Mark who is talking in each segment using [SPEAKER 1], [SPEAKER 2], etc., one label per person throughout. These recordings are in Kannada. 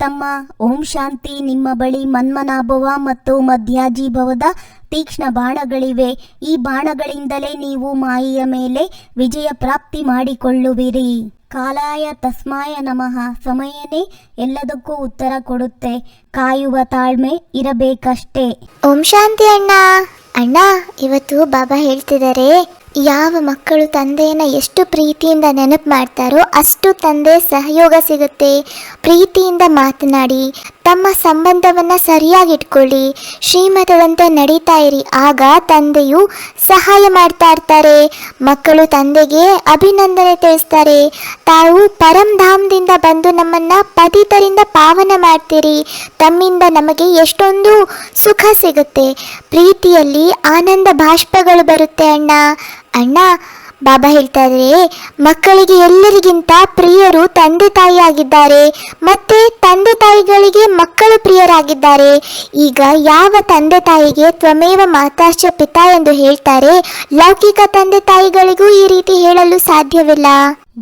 [SPEAKER 1] ತಮ್ಮ ಓಂ ಶಾಂತಿ ನಿಮ್ಮ ಬಳಿ ಮನ್ಮನಾಭವ ಮತ್ತು ಮಧ್ಯಾಜೀಭವದ ತೀಕ್ಷ್ಣ ಬಾಣಗಳಿವೆ. ಈ ಬಾಣಗಳಿಂದಲೇ ನೀವು ಮಾಯಿಯ ಮೇಲೆ ವಿಜಯ ಪ್ರಾಪ್ತಿ ಮಾಡಿಕೊಳ್ಳುವಿರಿ. ಕಾಲಾಯ ತಸ್ಮಾಯ ನಮಃ. ಸಮಯನೇ ಎಲ್ಲದಕ್ಕೂ ಉತ್ತರ ಕೊಡುತ್ತೆ. ಕಾಯುವ ತಾಳ್ಮೆ ಇರಬೇಕಷ್ಟೇ.
[SPEAKER 2] ಓಂ ಶಾಂತಿ ಅಣ್ಣ. ಅಣ್ಣ, ಇವತ್ತು ಬಾಬಾ ಹೇಳ್ತಿದ್ದಾರೆ ಯಾವ ಮಕ್ಕಳು ತಂದೆಯನ್ನು ಎಷ್ಟು ಪ್ರೀತಿಯಿಂದ ನೆನಪು ಮಾಡ್ತಾರೋ ಅಷ್ಟು ತಂದೆ ಸಹಯೋಗ ಸಿಗುತ್ತೆ. ಪ್ರೀತಿಯಿಂದ ಮಾತನಾಡಿ ತಮ್ಮ ಸಂಬಂಧವನ್ನ ಸರಿಯಾಗಿಟ್ಕೊಳ್ಳಿ. ಶ್ರೀಮತದಂತೆ ನಡೀತಾ ಇರಿ. ಆಗ ತಂದೆಯು ಸಹಾಯ ಮಾಡ್ತಾ ಇರ್ತಾರೆ. ಮಕ್ಕಳು ತಂದೆಗೆ ಅಭಿನಂದನೆ ತಿಳಿಸ್ತಾರೆ. ತಾವು ಪರಂಧಾಮದಿಂದ ಬಂದು ನಮ್ಮನ್ನ ಪತಿತರಿಂದ ಪಾವನ ಮಾಡ್ತೀರಿ. ತಮ್ಮಿಂದ ನಮಗೆ ಎಷ್ಟೊಂದು ಸುಖ ಸಿಗುತ್ತೆ. ಪ್ರೀತಿಯಲ್ಲಿ ಆನಂದ ಬಾಷ್ಪಗಳು ಬರುತ್ತೆ ಅಣ್ಣ. ಅಣ್ಣ ಬಾಬಾ ಹೇಳ್ತಾ ಇದ್ದಾರೆ ಮಕ್ಕಳಿಗೆ ಎಲ್ಲರಿಗಿಂತ ಪ್ರಿಯರು ತಂದೆ ತಾಯಿ ಆಗಿದ್ದಾರೆ ಮತ್ತೆ ತಂದೆ ತಾಯಿಗಳಿಗೆ ಮಕ್ಕಳು ಪ್ರಿಯರಾಗಿದ್ದಾರೆ. ಈಗ ಯಾವ ತಂದೆ ತಾಯಿಗೆ ತ್ವಮೇವ ಮಾತಾಶ್ಚ ಪಿತಾ ಎಂದು ಹೇಳ್ತಾರೆ, ಲೌಕಿಕ ತಂದೆ ತಾಯಿಗಳಿಗೂ ಈ ರೀತಿ ಹೇಳಲು ಸಾಧ್ಯವಿಲ್ಲ.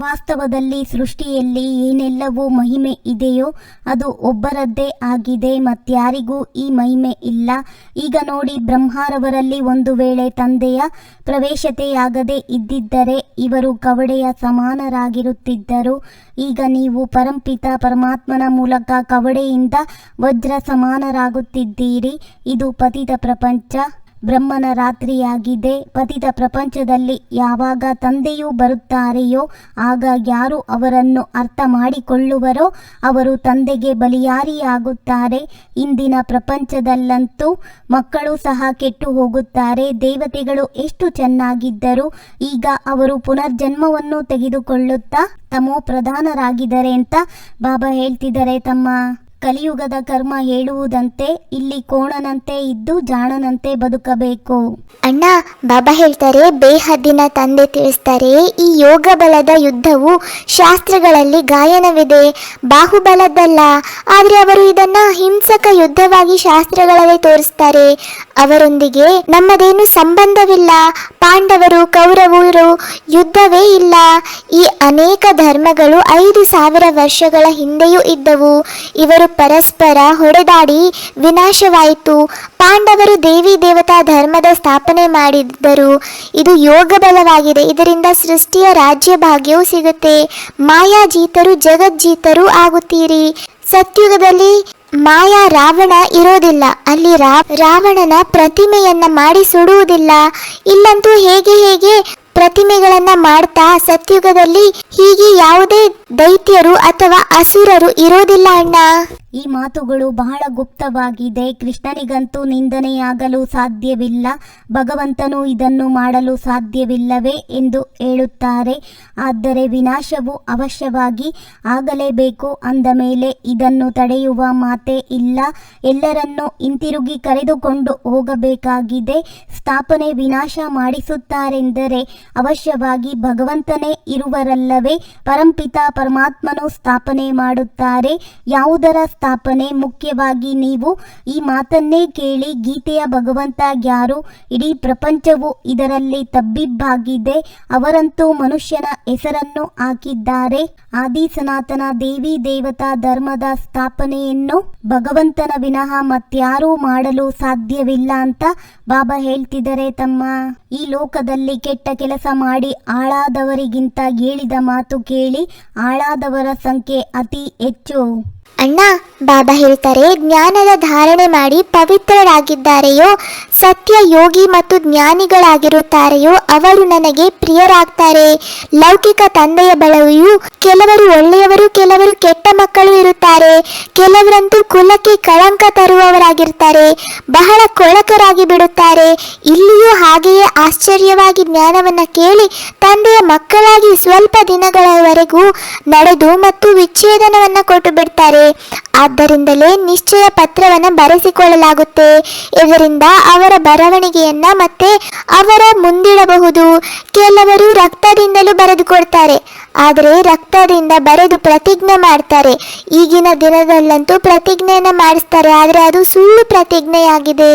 [SPEAKER 1] ವಾಸ್ತವದಲ್ಲಿ ಸೃಷ್ಟಿಯಲ್ಲಿ ಏನೆಲ್ಲವೂ ಮಹಿಮೆ ಇದೆಯೋ ಅದು ಒಬ್ಬರದ್ದೇ ಆಗಿದೆ ಮತ್ಯಾರಿಗೂ ಈ ಮಹಿಮೆ ಇಲ್ಲ. ಈಗ ನೋಡಿ, ಬ್ರಹ್ಮಾರವರಲ್ಲಿ ಒಂದು ವೇಳೆ ತಂದೆಯ ಪ್ರವೇಶತೆಯಾಗದೆ ಇದ್ದಿದ್ದರೆ ಇವರು ಕವಡೆಯ ಸಮಾನರಾಗಿರುತ್ತಿದ್ದರು. ಈಗ ನೀವು ಪರಂಪಿತ ಪರಮಾತ್ಮನ ಮೂಲಕ ಕವಡೆಯಿಂದ ವಜ್ರ ಸಮಾನರಾಗುತ್ತಿದ್ದೀರಿ ಇದು ಪತಿತ ಪ್ರಪಂಚ. ಬ್ರಹ್ಮನ ರಾತ್ರಿಯಾಗಿದೆ. ಪತಿತ ಪ್ರಪಂಚದಲ್ಲಿ ಯಾವಾಗ ತಂದೆಯು ಬರುತ್ತಾರೆಯೋ, ಆಗ ಯಾರು ಅವರನ್ನು ಅರ್ಥ ಮಾಡಿಕೊಳ್ಳುವರೋ, ಅವರು ತಂದೆಗೆ ಬಲಿಯಾರಿಯಾಗುತ್ತಾರೆ. ಇಂದಿನ ಪ್ರಪಂಚದಲ್ಲಂತೂ ಮಕ್ಕಳು ಸಹ ಕೆಟ್ಟು ಹೋಗುತ್ತಾರೆ. ದೇವತೆಗಳು ಎಷ್ಟು ಚೆನ್ನಾಗಿದ್ದರು ಈಗ ಅವರು ಪುನರ್ಜನ್ಮವನ್ನು ತೆಗೆದುಕೊಳ್ಳುತ್ತಾ ತಮೋ ಪ್ರಧಾನರಾಗಿದ್ದಾರೆ ಅಂತ ಬಾಬಾ ಹೇಳ್ತಿದ್ದಾರೆ ತಮ್ಮ ಕಲಿಯುಗದ ಕರ್ಮ ಹೇಳುವುದಂತೆ ಇಲ್ಲಿ ಕೋಣನಂತೆ ಇದ್ದು ಜಾಣನಂತೆ ಬದುಕಬೇಕು.
[SPEAKER 2] ಅಣ್ಣ, ಬಾಬಾ ಹೇಳ್ತಾರೆ, ಬೇಹದ್ದಿನ ತಂದೆ ತಿಳಿಸ್ತಾರೆ, ಈ ಯೋಗ ಬಲದ ಯುದ್ಧವು ಶಾಸ್ತ್ರಗಳಲ್ಲಿ ಗಾಯನವಿದೆ. ಬಾಹುಬಲದ್ದಲ್ಲ, ಆದರೆ ಅವರು ಇದನ್ನ ಹಿಂಸಕ ಯುದ್ಧವಾಗಿ ಶಾಸ್ತ್ರಗಳಲ್ಲಿ ತೋರಿಸ್ತಾರೆ. ಅವರೊಂದಿಗೆ ನಮ್ಮದೇನು ಸಂಬಂಧವಿಲ್ಲ, ಪಾಂಡವರು, ಕೌರವರು, ಯುದ್ಧವೇ ಇಲ್ಲ. ಈ ಅನೇಕ ಧರ್ಮಗಳು ಐದು ಸಾವಿರ ವರ್ಷಗಳ ಹಿಂದೆಯೂ ಇದ್ದವು. ಇವರು ಪರಸ್ಪರ ಹೊಡೆದಾಡಿ ವಿನಾಶವಾಯಿತು. ಪಾಂಡವರು ದೇವಿ ದೇವತಾ ಧರ್ಮದ ಸ್ಥಾಪನೆ ಮಾಡಿದ್ದರು. ಇದು ಯೋಗ ಬಲವಾಗಿದೆ ಇದರಿಂದ ಸೃಷ್ಟಿಯ ರಾಜ್ಯ ಭಾಗ್ಯವೂ ಸಿಗುತ್ತೆ. ಮಾಯಾಜೀತರು ಜಗಜ್ಜೀತರು ಆಗುತ್ತೀರಿ. ಸತ್ಯುಗದಲ್ಲಿ ಮಾಯಾ ರಾವಣ ಇರೋದಿಲ್ಲ. ಅಲ್ಲಿ ರಾವಣನ ಪ್ರತಿಮೆಯನ್ನ ಮಾಡಿ ಸುಡುವುದಿಲ್ಲ. ಇಲ್ಲಂತೂ ಹೇಗೆ ಹೇಗೆ ಪ್ರತಿಮೆಗಳನ್ನ ಮಾಡ್ತಾ ಸತ್ಯುಗದಲ್ಲಿ ಹೀಗೆ ಯಾವುದೇ ದೈತ್ಯರು ಅಥವಾ ಅಸುರರು ಇರೋದಿಲ್ಲ ಅಣ್ಣ.
[SPEAKER 1] ಈ ಮಾತುಗಳು ಬಹಳ ಗುಪ್ತವಾಗಿದೆ. ಕೃಷ್ಣನಿಗಂತೂ ನಿಂದನೆಯಾಗಲು ಸಾಧ್ಯವಿಲ್ಲ. ಭಗವಂತನು ಇದನ್ನು ಮಾಡಲು ಸಾಧ್ಯವಿಲ್ಲವೇ ಎಂದು ಹೇಳುತ್ತಾರೆ. ಆದರೆ ವಿನಾಶವು ಅವಶ್ಯವಾಗಿ ಆಗಲೇಬೇಕು. ಅಂದ ಮೇಲೆ ಇದನ್ನು ತಡೆಯುವ ಮಾತೇ ಇಲ್ಲ. ಎಲ್ಲರನ್ನೂ ಹಿಂತಿರುಗಿ ಕರೆದುಕೊಂಡು ಹೋಗಬೇಕಾಗಿದೆ. ಸ್ಥಾಪನೆ ವಿನಾಶ ಮಾಡಿಸುತ್ತಾರೆಂದರೆ ಅವಶ್ಯವಾಗಿ ಭಗವಂತನೇ ಇರುವರಲ್ಲವೇ. ಪರಂಪಿತ ಪರಮಾತ್ಮನು ಸ್ಥಾಪನೆ ಮಾಡುತ್ತಾರೆ. ಯಾವುದರ ಸ್ಥಾಪನೆ ಮುಖ್ಯವಾಗಿ ನೀವು ಈ ಮಾತನ್ನೇ ಕೇಳಿ ಗೀತೆಯ ಭಗವಂತ ಯಾರು? ಇಡೀ ಪ್ರಪಂಚವು ಇದರಲ್ಲಿ ತಬ್ಬಿಬ್ಬಾಗಿದೆ. ಅವರಂತೂ ಮನುಷ್ಯನ ಹೆಸರನ್ನು ಹಾಕಿದ್ದಾರೆ. ಆದಿ ಸನಾತನ ದೇವಿ ದೇವತಾ ಧರ್ಮದ ಸ್ಥಾಪನೆಯನ್ನು ಭಗವಂತನ ವಿನಃ ಮತ್ಯಾರೂ ಮಾಡಲು ಸಾಧ್ಯವಿಲ್ಲ ಅಂತ ಬಾಬಾ ಹೇಳ್ತಿದ್ದಾರೆ ತಮ್ಮ. ಈ ಲೋಕದಲ್ಲಿ ಕೆಟ್ಟ ಕೆಲಸ ಮಾಡಿ ಆಳಾದವರಿಗಿಂತ ಹೇಳಿದ ಮಾತು ಕೇಳಿ ಆಳಾದವರ ಸಂಖ್ಯೆ ಅತಿ ಹೆಚ್ಚು.
[SPEAKER 2] ಅಣ್ಣ, ಬಾಬಾ ಹೇಳ್ತಾರೆ, ಜ್ಞಾನದ ಧಾರಣೆ ಮಾಡಿ ಪವಿತ್ರರಾಗಿದ್ದಾರೆಯೋ ಸತ್ಯ ಯೋಗಿ ಮತ್ತು ಜ್ಞಾನಿಗಳಾಗಿರುತ್ತಾರೆಯೋ, ಅವರು ನನಗೆ ಪ್ರಿಯರಾಗ್ತಾರೆ. ಲೌಕಿಕ ತಂದೆಯ ಬಳವೆಯು ಕೆಲವರು ಒಳ್ಳೆಯವರು, ಕೆಲವರು ಕೆಟ್ಟ ಮಕ್ಕಳು ಇರುತ್ತಾರೆ. ಕೆಲವರಂತೂ ಕುಲಕ್ಕೆ ಕಳಂಕ ತರುವವರಾಗಿರ್ತಾರೆ. ಬಹಳ ಕೊಳಕರಾಗಿ ಬಿಡುತ್ತಾರೆ. ಇಲ್ಲಿಯೂ ಹಾಗೆಯೇ ಆಶ್ಚರ್ಯವಾಗಿ ಜ್ಞಾನವನ್ನು ಕೇಳಿ ತಂದೆಯ ಮಕ್ಕಳಾಗಿ ಸ್ವಲ್ಪ ದಿನಗಳವರೆಗೂ ನಡೆದು ಮತ್ತು ವಿಚ್ಛೇದನವನ್ನು ಕೊಟ್ಟು ಬಿಡ್ತಾರೆ. ಆದ್ದರಿಂದಲೇ ನಿಶ್ಚಯ ಪತ್ರವನ್ನು ಬರೆಸಿಕೊಳ್ಳಲಾಗುತ್ತೆ. ಇದರಿಂದ ಅವರ ಬರವಣಿಗೆಯನ್ನ ಮತ್ತೆ ಅವರ ಮುಂದಿಡಬಹುದು. ಕೆಲವರು ರಕ್ತದಿಂದಲೂ ಬರೆದುಕೊಡ್ತಾರೆ ಆದರೆ ರಕ್ತದಿಂದ ಬರೆದು ಪ್ರತಿಜ್ಞೆ ಮಾಡ್ತಾರೆ. ಈಗಿನ ದಿನದಲ್ಲಂತೂ ಪ್ರತಿಜ್ಞೆಯನ್ನು ಮಾಡಿಸ್ತಾರೆ, ಆದರೆ ಅದು ಸುಳ್ಳು ಪ್ರತಿಜ್ಞೆಯಾಗಿದೆ.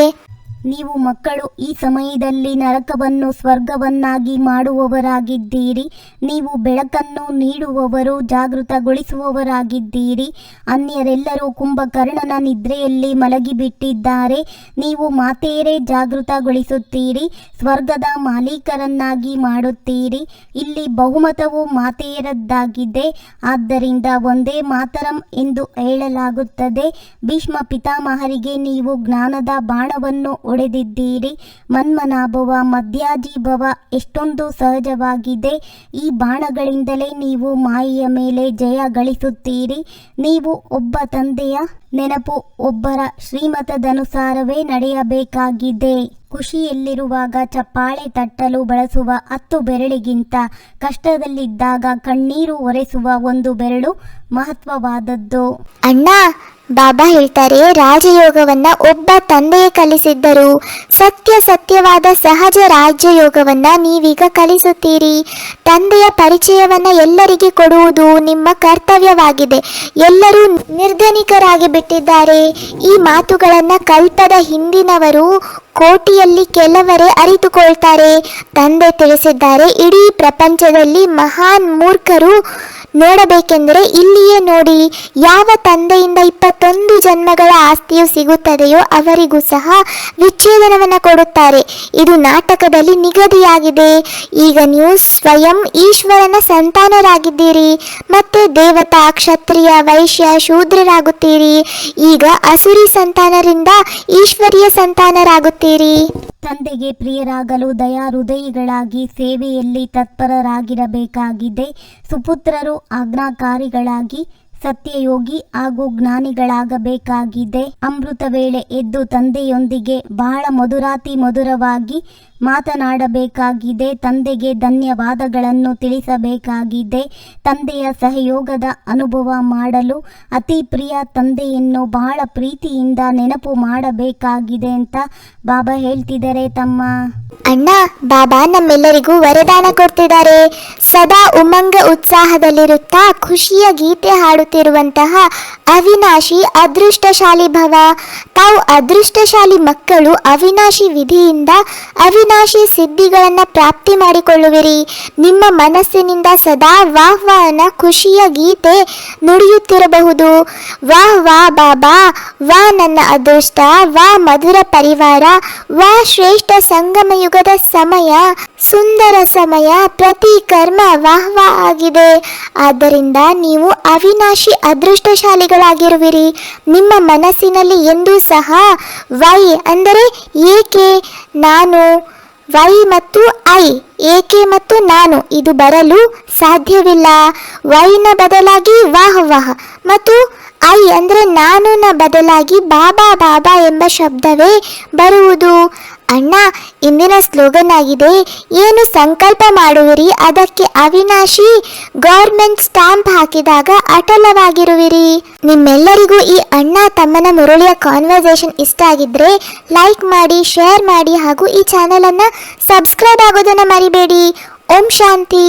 [SPEAKER 1] ನೀವು ಮಕ್ಕಳು, ಈ ಸಮಯದಲ್ಲಿ ನರಕವನ್ನು, ಸ್ವರ್ಗವನ್ನಾಗಿ ಮಾಡುವವರಾಗಿದ್ದೀರಿ. ನೀವು ಬೆಳಕನ್ನು ನೀಡುವವರು, ಜಾಗೃತಗೊಳಿಸುವವರಾಗಿದ್ದೀರಿ. ಅನ್ಯರೆಲ್ಲರೂ ಕುಂಭಕರ್ಣನ ನಿದ್ರೆಯಲ್ಲಿ ಮಲಗಿಬಿಟ್ಟಿದ್ದಾರೆ. ನೀವು ಮಾತೇರೆ ಜಾಗೃತಗೊಳಿಸುತ್ತೀರಿ, ಸ್ವರ್ಗದ ಮಾಲೀಕರನ್ನಾಗಿ ಮಾಡುತ್ತೀರಿ. ಇಲ್ಲಿ ಬಹುಮತವು ಮಾತೆಯರದ್ದಾಗಿದೆ. ಆದ್ದರಿಂದ ಒಂದೇ ಮಾತರಂ ಎಂದು ಹೇಳಲಾಗುತ್ತದೆ. ಭೀಷ್ಮ ಪಿತಾಮಹರಿಗೆ ನೀವು ಜ್ಞಾನದ ಬಾಣವನ್ನು ಒಡೆದಿದ್ದೀರಿ. ಮನ್ಮನಾಭವ ಮಧ್ಯಾಜೀಭವ ಎಷ್ಟೊಂದು ಸಹಜವಾಗಿದೆ. ಈ ಬಾಣಗಳಿಂದಲೇ ನೀವು ಮಾಯೆಯ ಮೇಲೆ ಜಯ ಗಳಿಸುತ್ತೀರಿ. ನೀವು ಒಬ್ಬ ತಂದೆಯ ನೆನಪು, ಒಬ್ಬರ ಶ್ರೀಮತದನುಸಾರವೇ ನಡೆಯಬೇಕಾಗಿದೆ. ಖುಷಿಯಲ್ಲಿರುವಾಗ ಚಪ್ಪಾಳೆ ತಟ್ಟಲು ಬಳಸುವ ಹತ್ತು ಬೆರಳಿಗಿಂತ ಕಷ್ಟದಲ್ಲಿದ್ದಾಗ ಕಣ್ಣೀರು ಒರೆಸುವ ಒಂದು ಬೆರಳು ಮಹತ್ವವಾದದ್ದು.
[SPEAKER 2] ಅಣ್ಣ ಬಾಬಾ ಹೇಳ್ತಾರೆ, ರಾಜಯೋಗವನ್ನ ಒಬ್ಬ ತಂದೆಯೇ ಕಲಿಸಿದ್ದರು. ಸತ್ಯ ಸತ್ಯವಾದ ಸಹಜ ರಾಜ್ಯಯೋಗವನ್ನ ನೀವೀಗ ಕಲಿಸುತ್ತೀರಿ. ತಂದೆಯ ಪರಿಚಯವನ್ನ ಎಲ್ಲರಿಗೆ ಕೊಡುವುದು ನಿಮ್ಮ ಕರ್ತವ್ಯವಾಗಿದೆ. ಎಲ್ಲರೂ ನಿರ್ಧನಿಕರಾಗಿ ಬಿಟ್ಟಿದ್ದಾರೆ. ಈ ಮಾತುಗಳನ್ನ ಕಲ್ಪದ ಹಿಂದಿನವರು ಕೋಟಿಯಲ್ಲಿ ಕೆಲವರೇ ಅರಿತುಕೊಳ್ತಾರೆ. ತಂದೆ ತಿಳಿಸಿದ್ದಾರೆ, ಇಡೀ ಪ್ರಪಂಚದಲ್ಲಿ ಮಹಾನ್ ಮೂರ್ಖರು ನೋಡಬೇಕೆಂದರೆ ಇಲ್ಲಿಯೇ ನೋಡಿ, ಯಾವ ತಂದೆಯಿಂದ ಇಪ್ಪತ್ತೊಂದು ಜನ್ಮಗಳ ಆಸ್ತಿಯು ಸಿಗುತ್ತದೆಯೋ ಅವರಿಗೂ ಸಹ ವಿಚ್ಛೇದನವನ್ನು ಕೊಡುತ್ತಾರೆ. ಇದು ನಾಟಕದಲ್ಲಿ ನಿಗದಿಯಾಗಿದೆ. ಈಗ ನೀವು ಸ್ವಯಂ ಈಶ್ವರನ ಸಂತಾನರಾಗಿದ್ದೀರಿ ಮತ್ತೆ ದೇವತಾ, ಕ್ಷತ್ರಿಯ, ವೈಶ್ಯ, ಶೂದ್ರರಾಗುತ್ತೀರಿ. ಈಗ ಅಸುರಿ ಸಂತಾನರಿಂದ ಈಶ್ವರಿಯ ಸಂತಾನರಾಗುತ್ತೀರಿ.
[SPEAKER 1] ತಂದೆಗೆ ಪ್ರಿಯರಾಗಲು ದಯಾ ಹೃದಯಿಗಳಾಗಿ ಸೇವೆಯಲ್ಲಿ ತತ್ಪರರಾಗಿರಬೇಕಾಗಿದೆ. ಸುಪುತ್ರರು ಆಜ್ಞಾಕಾರಿಗಳಾಗಿ ಸತ್ಯಯೋಗಿ ಹಾಗೂ ಜ್ಞಾನಿಗಳಾಗಬೇಕಾಗಿದೆ. ಅಮೃತ ವೇಳೆ ಎದ್ದು ತಂದೆಯೊಂದಿಗೆ ಬಹಳ ಮಧುರಾತಿ ಮಧುರವಾಗಿ ಮಾತನಾಡಬೇಕಾಗಿದೆ. ತಂದೆಗೆ ಧನ್ಯವಾದಗಳನ್ನು ತಿಳಿಸಬೇಕಾಗಿದೆ. ತಂದೆಯ ಸಹಯೋಗದ ಅನುಭವ ಮಾಡಲು ಅತಿ ಪ್ರಿಯ ತಂದೆಯನ್ನು ಬಹಳ ಪ್ರೀತಿಯಿಂದ ನೆನಪು ಮಾಡಬೇಕಾಗಿದೆ ಅಂತ ಬಾಬಾ ಹೇಳ್ತಿದ್ದಾರೆ ತಮ್ಮ.
[SPEAKER 2] ಅಣ್ಣ, ಬಾಬಾ ನಮ್ಮೆಲ್ಲರಿಗೂ ವರದಾನ ಕೊಡ್ತಿದ್ದಾರೆ. ಸದಾ ಉಮಂಗ ಉತ್ಸಾಹದಲ್ಲಿರುತ್ತಾ ಖುಷಿಯ ಗೀತೆ ಹಾಡುತ್ತಿರುವಂತಹ ಅವಿನಾಶಿ ಅದೃಷ್ಟಶಾಲಿ ಭವ. ತಾವು ಅದೃಷ್ಟಶಾಲಿ ಮಕ್ಕಳು ಅವಿನಾಶಿ ವಿಧಿಯಿಂದ ಅವಿನಾಶಿ ಸಿದ್ಧಿಗಳನ್ನು ಪ್ರಾಪ್ತಿ ಮಾಡಿಕೊಳ್ಳುವಿರಿ. ನಿಮ್ಮ ಮನಸ್ಸಿನಿಂದ ಸದಾ ವಾಹ್ ವಾಹನ ಖುಷಿಯ ಗೀತೆ ನುಡಿಯುತ್ತಿರಬಹುದು. ವಾಹ್ ವಾ ಬಾಬಾ, ವಾ ನನ್ನ ಅದೃಷ್ಟ, ವಾ ಮಧುರ ಪರಿವಾರ, ವಾ ಶ್ರೇಷ್ಠ ಸಂಗಮ ಯುಗದ ಸಮಯ, ಸುಂದರ ಸಮಯ, ಪ್ರತಿ ಕರ್ಮ ವಾಹ್ ವಾ ಆಗಿದೆ. ಆದ್ದರಿಂದ ನೀವು ಅವಿನಾಶಿ ಅದೃಷ್ಟಶಾಲಿಗಳಾಗಿರುವಿರಿ. ನಿಮ್ಮ ಮನಸ್ಸಿನಲ್ಲಿ ಎಂದೂ ಸಹ ವೈ ಅಂದರೆ ಏಕೆ? ನಾನು ವೈ ಮತ್ತು ಐ, ಏಕೆ ಮತ್ತು ನಾನು, ಇದು ಬರಲು ಸಾಧ್ಯವಿಲ್ಲ. ವೈನ ಬದಲಾಗಿ ವಾಹ್ ವಾಹ ಮತ್ತು ಐ ಅಂದರೆ ನಾನುನ ಬದಲಾಗಿ ಬಾಬಾ ಬಾಬಾ ಎಂಬ ಶಬ್ದವೇ ಬರುವುದು. ಅಣ್ಣ, ಇಂದಿನ ಸ್ಲೋಗನ್ ಆಗಿದೆ, ಏನು ಸಂಕಲ್ಪ ಮಾಡುವಿರಿ, ಅದಕ್ಕೆ ಅವಿನಾಶಿ. ಗೌರ್ಮೆಂಟ್ ಸ್ಟಾಂಪ್ ಹಾಕಿದಾಗ ಅಟಲವಾಗಿರುವಿರಿ. ನಿಮ್ಮೆಲ್ಲರಿಗೂ ಈ ಅಣ್ಣ ತಮ್ಮನ ಮುರುಳಿಯ ಕಾನ್ವರ್ಸೇಷನ್ ಇಷ್ಟ ಆಗಿದ್ರೆ ಲೈಕ್ ಮಾಡಿ ಶೇರ್ ಮಾಡಿ ಹಾಗೂ ಈ ಚಾನೆಲ್ ಅನ್ನ ಸಬ್ಸ್ಕ್ರೈಬ್ ಆಗೋದನ್ನ ಮರಿಬೇಡಿ. ಓಂ ಶಾಂತಿ.